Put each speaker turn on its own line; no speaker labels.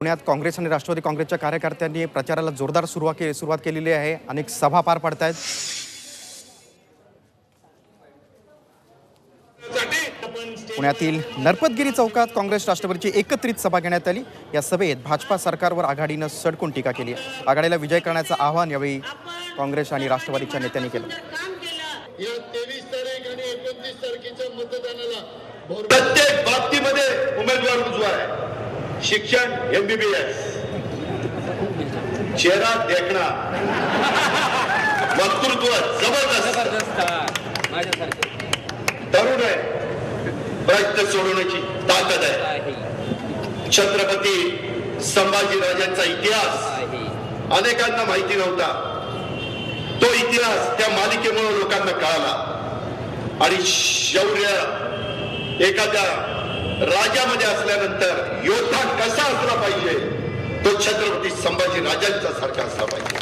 पुण्यात काँग्रेस आणि राष्ट्रवादी काँग्रेसच्या कार्यकर्त्यांनी प्रचाराला जोरदार सुरुवात के सुरुवात केलेली आहे. अनेक सभा पार पडत आहेत. पुण्यातील नरपतगिरी चौकात काँग्रेस राष्ट्रवादीची एकत्रित सभा घेण्यात आली. या सभेत भाजपा सरकारवर आघाडीनं सडकून टीका केली आहे. आघाडीला विजय करण्याचं आवाहन यावेळी काँग्रेस आणि राष्ट्रवादीच्या नेत्यांनी केलं.
तेवीस तारीख आणि एकोणतीस तारखेच्या मतदानाला प्रत्येक बाबतीमध्ये उमेदवार उजवा आहे. शिक्षण एमबीबीएस चेहरा देखणा. वक्तृत्व जबरदस्त. तरुण आहे. प्रश्न सोडवण्याची ताकद आहे. छत्रपती संभाजीराजांचा इतिहास. अनेकांना माहिती नव्हता. तो इतिहास त्या मालिकेमुळे लोकांना कळाला. आणि शौर्य एखाद्या राजामध्ये असल्यानंतर योद्धा छत्रपती संभाजी राजांचा सारखा असला पाहिजे